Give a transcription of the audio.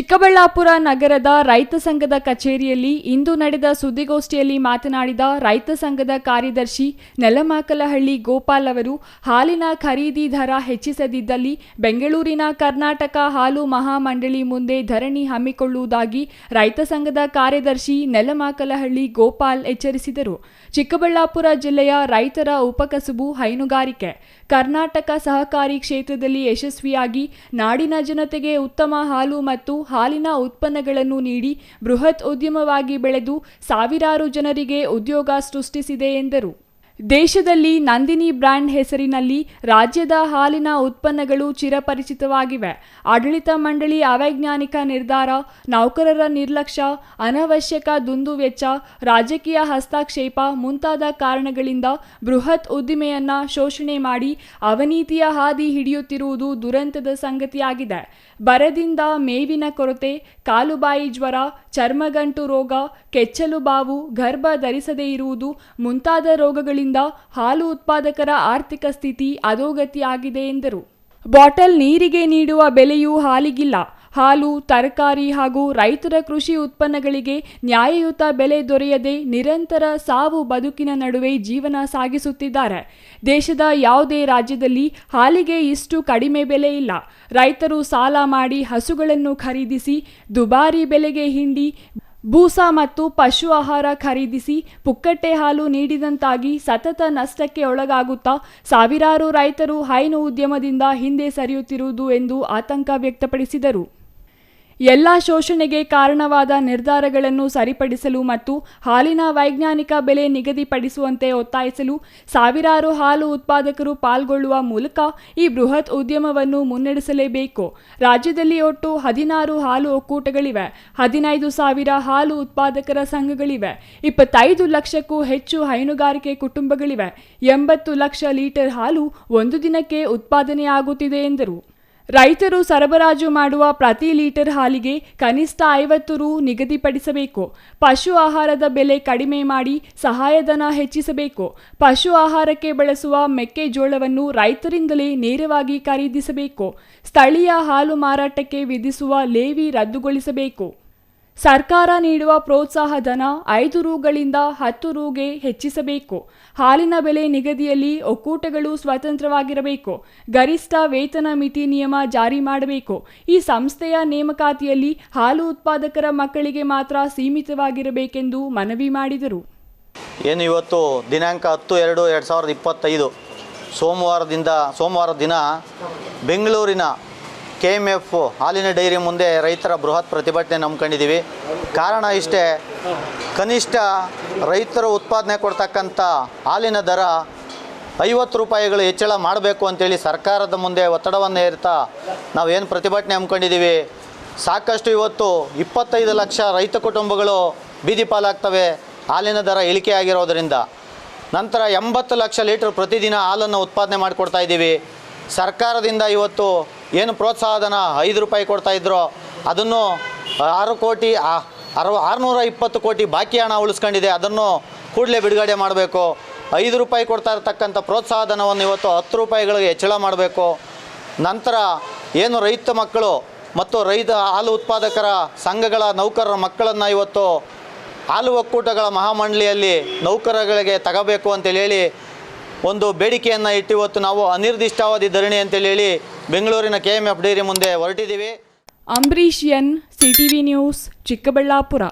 ಚಿಕ್ಕಬಳ್ಳಾಪುರ ನಗರದ ರೈತ ಸಂಘದ ಕಚೇರಿಯಲ್ಲಿ ಇಂದು ನಡೆದ ಸುದ್ದಿಗೋಷ್ಠಿಯಲ್ಲಿ ಮಾತನಾಡಿದ ರೈತ ಸಂಘದ ಕಾರ್ಯದರ್ಶಿ ನೆಲಮಾಕಲಹಳ್ಳಿ ಗೋಪಾಲ್ ಅವರು, ಹಾಲಿನ ಖರೀದಿ ದರ ಹೆಚ್ಚಿಸದಿದ್ದಲ್ಲಿ ಬೆಂಗಳೂರಿನ ಕರ್ನಾಟಕ ಹಾಲು ಮಹಾಮಂಡಳಿ ಮುಂದೆ ಧರಣಿ ಹಮ್ಮಿಕೊಳ್ಳುವುದಾಗಿ ರೈತ ಸಂಘದ ಕಾರ್ಯದರ್ಶಿ ನೆಲಮಾಕಲಹಳ್ಳಿ ಗೋಪಾಲ್ ಎಚ್ಚರಿಸಿದರು. ಚಿಕ್ಕಬಳ್ಳಾಪುರ ಜಿಲ್ಲೆಯ ರೈತರ ಉಪಕಸುಬು ಹೈನುಗಾರಿಕೆ, ಕರ್ನಾಟಕ ಸಹಕಾರಿ ಕ್ಷೇತ್ರದಲ್ಲಿ ಯಶಸ್ವಿಯಾಗಿ ನಾಡಿನ ಜನತೆಗೆ ಉತ್ತಮ ಹಾಲು ಮತ್ತು ಹಾಲಿನ ಉತ್ಪನ್ನಗಳನ್ನು ನೀಡಿ ಬೃಹತ್ ಉದ್ಯಮವಾಗಿ ಬೆಳೆದು ಸಾವಿರಾರು ಜನರಿಗೆ ಉದ್ಯೋಗ ಸೃಷ್ಟಿಸಿದೆ ಎಂದರು. ದೇಶದಲ್ಲಿ ನಂದಿನಿ ಬ್ರ್ಯಾಂಡ್ ಹೆಸರಿನಲ್ಲಿ ರಾಜ್ಯದ ಹಾಲಿನ ಉತ್ಪನ್ನಗಳು ಚಿರಪರಿಚಿತವಾಗಿವೆ. ಆಡಳಿತ ಮಂಡಳಿ ಅವೈಜ್ಞಾನಿಕ ನಿರ್ಧಾರ, ನೌಕರರ ನಿರ್ಲಕ್ಷ್ಯ, ಅನವಶ್ಯಕ ದುಂದುವೆಚ್ಚ ರಾಜಕೀಯ ಹಸ್ತಕ್ಷೇಪ ಮುಂತಾದ ಕಾರಣಗಳಿಂದ ಬೃಹತ್ ಉದ್ದಿಮೆಯನ್ನ ಶೋಷಣೆ ಮಾಡಿ ಅವನೀತಿಯ ಹಾದಿ ಹಿಡಿಯುತ್ತಿರುವುದು ದುರಂತದ ಸಂಗತಿಯಾಗಿದೆ. ಬರದಿಂದ ಮೇವಿನ ಕೊರತೆ, ಕಾಲುಬಾಯಿ ಜ್ವರ, ಚರ್ಮಗಂಟು ರೋಗ, ಕೆಚ್ಚಲು ಬಾವು, ಗರ್ಭ ಧರಿಸದೇ ಇರುವುದು ಮುಂತಾದ ರೋಗಗಳಿಂದ ಹಾಲು ಉತ್ಪಾದಕರ ಆರ್ಥಿಕ ಸ್ಥಿತಿ ಅಧೋಗತಿಯಾಗಿದೆ ಎಂದರು. ಬಾಟಲ್ ನೀರಿಗೆ ನೀಡುವ ಬೆಲೆಯೂ ಹಾಲಿಗಿಲ್ಲ. ಹಾಲು, ತರಕಾರಿ ಹಾಗೂ ರೈತರ ಕೃಷಿ ಉತ್ಪನ್ನಗಳಿಗೆ ನ್ಯಾಯಯುತ ಬೆಲೆ ದೊರೆಯದೆ ನಿರಂತರ ಸಾವು ಬದುಕಿನ ನಡುವೆ ಜೀವನ ಸಾಗಿಸುತ್ತಿದ್ದಾರೆ. ದೇಶದ ಯಾವುದೇ ರಾಜ್ಯದಲ್ಲಿ ಹಾಲಿಗೆ ಇಷ್ಟು ಕಡಿಮೆ ಬೆಲೆ ಇಲ್ಲ. ರೈತರು ಸಾಲ ಮಾಡಿ ಹಸುಗಳನ್ನು ಖರೀದಿಸಿ ದುಬಾರಿ ಬೆಲೆಗೆ ಹಿಂಡಿ ಬೂಸ ಮತ್ತು ಪಶು ಆಹಾರ ಖರೀದಿಸಿ ಪುಕ್ಕಟ್ಟೆ ಹಾಲು ನೀಡಿದಂತಾಗಿ ಸತತ ನಷ್ಟಕ್ಕೆ ಒಳಗಾಗುತ್ತಾ ಸಾವಿರಾರು ರೈತರು ಹೈನು ಉದ್ಯಮದಿಂದ ಹಿಂದೆ ಸರಿಯುತ್ತಿರುವುದು ಎಂದು ಆತಂಕ ವ್ಯಕ್ತಪಡಿಸಿದರು. ಎಲ್ಲ ಶೋಷಣೆಗೆ ಕಾರಣವಾದ ನಿರ್ಧಾರಗಳನ್ನು ಸರಿಪಡಿಸಲು ಮತ್ತು ಹಾಲಿನ ವೈಜ್ಞಾನಿಕ ಬೆಲೆ ನಿಗದಿಪಡಿಸುವಂತೆ ಒತ್ತಾಯಿಸಲು ಸಾವಿರಾರು ಹಾಲು ಉತ್ಪಾದಕರು ಪಾಲ್ಗೊಳ್ಳುವ ಮೂಲಕ ಈ ಬೃಹತ್ ಉದ್ಯಮವನ್ನು ಮುನ್ನಡೆಸಲೇಬೇಕು. ರಾಜ್ಯದಲ್ಲಿ ಒಟ್ಟು ಹದಿನಾರು ಹಾಲು ಒಕ್ಕೂಟಗಳಿವೆ. ಹದಿನೈದು ಸಾವಿರ ಹಾಲು ಉತ್ಪಾದಕರ ಸಂಘಗಳಿವೆ. ಇಪ್ಪತ್ತೈದು ಲಕ್ಷಕ್ಕೂ ಹೆಚ್ಚು ಹೈನುಗಾರಿಕೆ ಕುಟುಂಬಗಳಿವೆ. ಎಂಬತ್ತು ಲಕ್ಷ ಲೀಟರ್ ಹಾಲು ಒಂದು ದಿನಕ್ಕೆ ಉತ್ಪಾದನೆಯಾಗುತ್ತಿದೆ ಎಂದರು. ರೈತರು ಸರಬರಾಜು ಮಾಡುವ ಪ್ರತಿ ಲೀಟರ್ ಹಾಲಿಗೆ ಕನಿಷ್ಠ ಐವತ್ತು ರು ನಿಗದಿಪಡಿಸಬೇಕು. ಪಶು ಆಹಾರದ ಬೆಲೆ ಕಡಿಮೆ ಮಾಡಿ ಸಹಾಯಧನ ಹೆಚ್ಚಿಸಬೇಕು. ಪಶು ಆಹಾರಕ್ಕೆ ಬಳಸುವ ಮೆಕ್ಕೆಜೋಳವನ್ನು ರೈತರಿಂದಲೇ ನೇರವಾಗಿ ಖರೀದಿಸಬೇಕು. ಸ್ಥಳೀಯ ಹಾಲು ಮಾರಾಟಕ್ಕೆ ವಿಧಿಸುವ ಲೇವಿ ರದ್ದುಗೊಳಿಸಬೇಕು. ಸರ್ಕಾರ ನೀಡುವ ಪ್ರೋತ್ಸಾಹ ಧನ ಐದು ರೂಗಳಿಂದ ಹತ್ತು ರೂಗೆ ಹೆಚ್ಚಿಸಬೇಕು. ಹಾಲಿನ ಬೆಲೆ ನಿಗದಿಯಲ್ಲಿ ಒಕ್ಕೂಟಗಳು ಸ್ವತಂತ್ರವಾಗಿರಬೇಕು. ಗರಿಷ್ಠ ವೇತನ ಮಿತಿ ನಿಯಮ ಜಾರಿ ಮಾಡಬೇಕು. ಈ ಸಂಸ್ಥೆಯ ನೇಮಕಾತಿಯಲ್ಲಿ ಹಾಲು ಉತ್ಪಾದಕರ ಮಕ್ಕಳಿಗೆ ಮಾತ್ರ ಸೀಮಿತವಾಗಿರಬೇಕೆಂದು ಮನವಿ ಮಾಡಿದರು. ಏನು ಇವತ್ತು ದಿನಾಂಕ ಹತ್ತು ಎರಡು ಎರಡು ಸಾವಿರದ ಇಪ್ಪತ್ತೈದು ಸೋಮವಾರದಿಂದ ಸೋಮವಾರ ದಿನ ಬೆಂಗಳೂರಿನ ಕೆ ಎಂ ಎಫ್ ಹಾಲಿನ ಡೈರಿ ಮುಂದೆ ರೈತರ ಬೃಹತ್ ಪ್ರತಿಭಟನೆ ನಂಬ್ಕೊಂಡಿದ್ದೀವಿ. ಕಾರಣ ಇಷ್ಟೇ, ಕನಿಷ್ಠ ರೈತರು ಉತ್ಪಾದನೆ ಕೊಡ್ತಕ್ಕಂಥ ಹಾಲಿನ ದರ ಐವತ್ತು ರೂಪಾಯಿಗಳು ಹೆಚ್ಚಳ ಮಾಡಬೇಕು ಅಂತೇಳಿ ಸರ್ಕಾರದ ಮುಂದೆ ಒತ್ತಡವನ್ನು ಹೇರ್ತಾ ನಾವೇನು ಪ್ರತಿಭಟನೆ ಹಮ್ಮಿಕೊಂಡಿದ್ದೀವಿ. ಸಾಕಷ್ಟು ಇವತ್ತು ಇಪ್ಪತ್ತೈದು ಲಕ್ಷ ರೈತ ಕುಟುಂಬಗಳು ಬೀದಿ ಪಾಲಾಗ್ತವೆ ಹಾಲಿನ ದರ ಇಳಿಕೆ ಆಗಿರೋದರಿಂದ. ನಂತರ ಎಂಬತ್ತು ಲಕ್ಷ ಲೀಟ್ರ್ ಪ್ರತಿದಿನ ಹಾಲನ್ನು ಉತ್ಪಾದನೆ ಮಾಡಿಕೊಡ್ತಾ ಇದ್ದೀವಿ. ಸರ್ಕಾರದಿಂದ ಇವತ್ತು ಏನು ಪ್ರೋತ್ಸಾಹಧನ ಐದು ರೂಪಾಯಿ ಕೊಡ್ತಾ ಇದ್ರೋ ಅದನ್ನು ಆರು ಕೋಟಿ ಅರವ, ಆರುನೂರ ಇಪ್ಪತ್ತು ಕೋಟಿ ಬಾಕಿ ಹಣ ಉಳಿಸ್ಕೊಂಡಿದೆ, ಅದನ್ನು ಕೂಡಲೇ ಬಿಡುಗಡೆ ಮಾಡಬೇಕು. ಐದು ರೂಪಾಯಿ ಕೊಡ್ತಾ ಇರತಕ್ಕಂಥ ಪ್ರೋತ್ಸಾಹಧನವನ್ನು ಇವತ್ತು ಹತ್ತು ರೂಪಾಯಿಗಳಿಗೆ ಹೆಚ್ಚಳ ಮಾಡಬೇಕು. ನಂತರ ಏನು ರೈತ ಮಕ್ಕಳು ಮತ್ತು ರೈತ ಹಾಲು ಉತ್ಪಾದಕರ ಸಂಘಗಳ ನೌಕರರ ಮಕ್ಕಳನ್ನು ಇವತ್ತು ಹಾಲು ಒಕ್ಕೂಟಗಳ ಮಹಾಮಂಡಳಿಯಲ್ಲಿ ನೌಕರಗಳಿಗೆ ತಗಬೇಕು ಅಂತೇಳಿ ಒಂದು ಬೇಡಿಕೆಯನ್ನು ಇಟ್ಟಿವತ್ತು ನಾವು ಅನಿರ್ದಿಷ್ಟಾವಧಿ ಧರಣಿ ಅಂತೇಳಿ ಬೆಂಗಳೂರಿನ ಕೆ ಎಂ ಎಫ್ ಡೈರಿ ಮುಂದೆ ಹೊರಟಿದ್ದೀವಿ. Ambarish N CTV news Chikkaballapur.